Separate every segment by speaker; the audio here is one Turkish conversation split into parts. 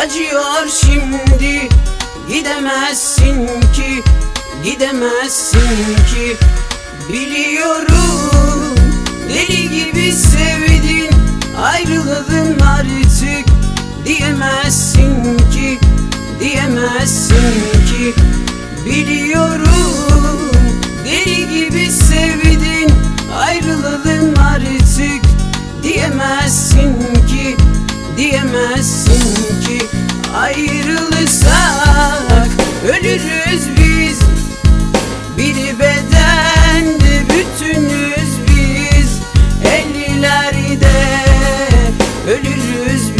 Speaker 1: acıyor şimdi. Gidemezsin ki, gidemezsin ki. Biliyorum. Ölürüz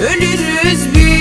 Speaker 1: Ölürüz bir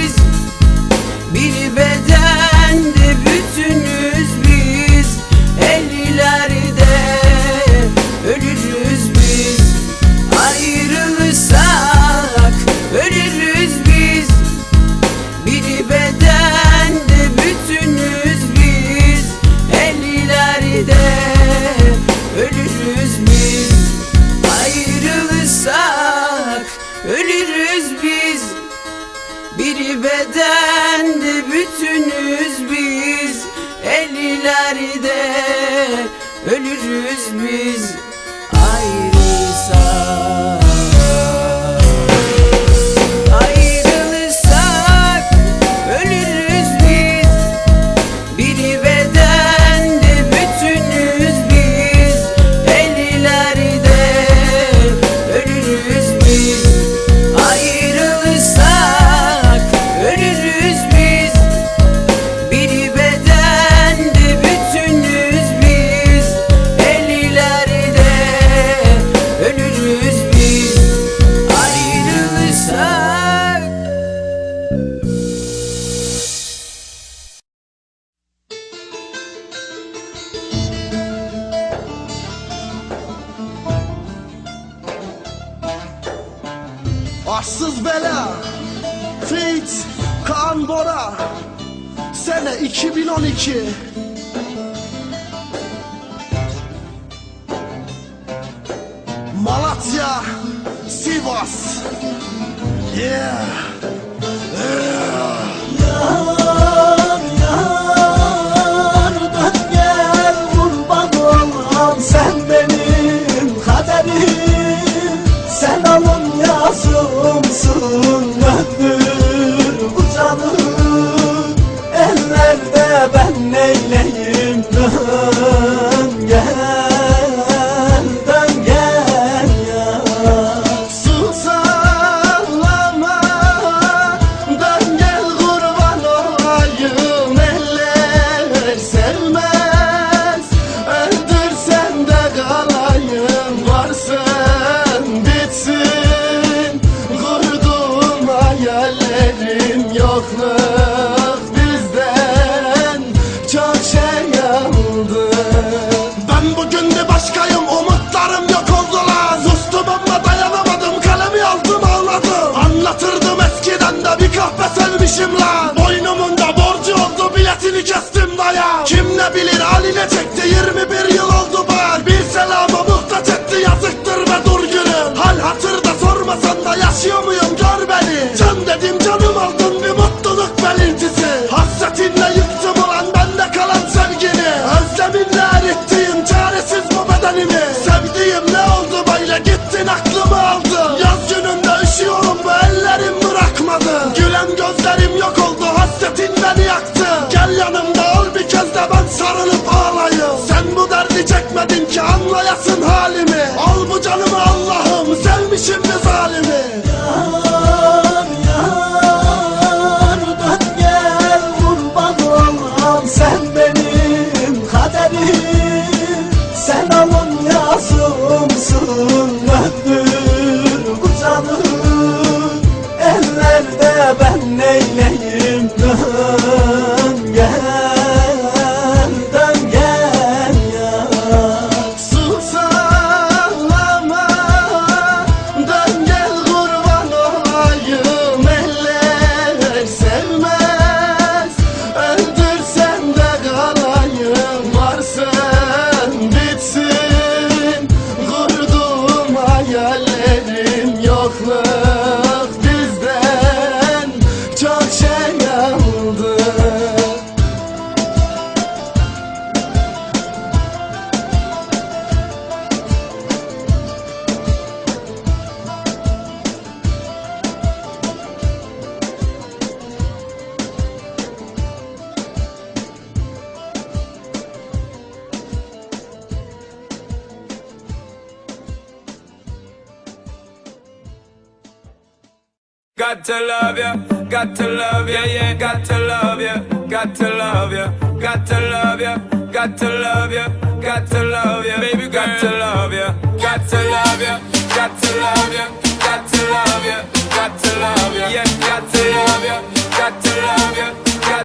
Speaker 2: Bahtsız bela. Feat Kaan Bora. Sene 2012 Malatya Sivas. Yeah. lay, lay, lay.
Speaker 3: got to love you, got to love you, yeah, got to love you, got to love you, got to love you, got to love you, got to love you, baby, got to love you, got to love you, got to love you.